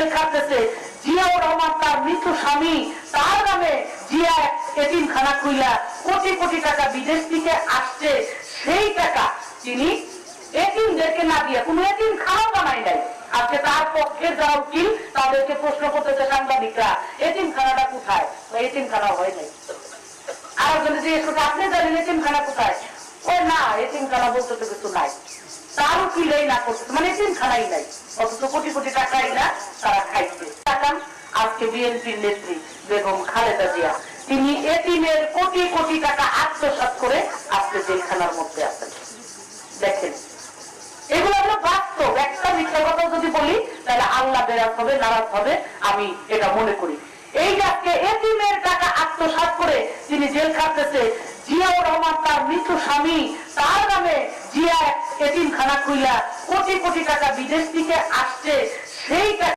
Jail খাটতেছে। Ziaur Rahman তার মৃত স্বামী, তার নামে জিয়া এতিম খানা খুইলা কোটি কোটি টাকা বিদেশ থেকে আসছে। সেই টাকা তিনি না দিয়ে কোনো বানাই নাই। আজকে তার পক্ষে যারা উকিল, তাদেরকে প্রশ্ন করতেছে সাংবাদিকরা খানাটা কোথায়? খানা হয় নাই। আর জিজ্ঞেস আপনি জানেন এতিমখানা কোথায়? ও না, এতিমখানা বলতে তো কিছু নাই। না করছে মানে এতিমখানাই নাই। অথচ কোটি কোটি টাকাই না টাকা আজকে বিএনপির নেত্রী বেগম খালেদা জিয়া। তিনি এতিমের কোটি কোটি টাকা আত্মসাৎ করে আজকে জেলখানার মধ্যে আছেন। দেখেন, এগুলো হলো বাস্তব, একটা মিথ্যা কথা যদি বলি, তাহলে আল্লাহ বেরাত হবে, নারাজ হবে, আমি এটা মনে করি। এই আজকে এতিমের টাকা আত্মসাৎ করে তিনি জেল খাটতেছে, জিয়াউর রহমান তার মৃত স্বামী, তার নামে জিয়া এতিম খানা খুইলা কোটি কোটি টাকা বিদেশ থেকে আসছে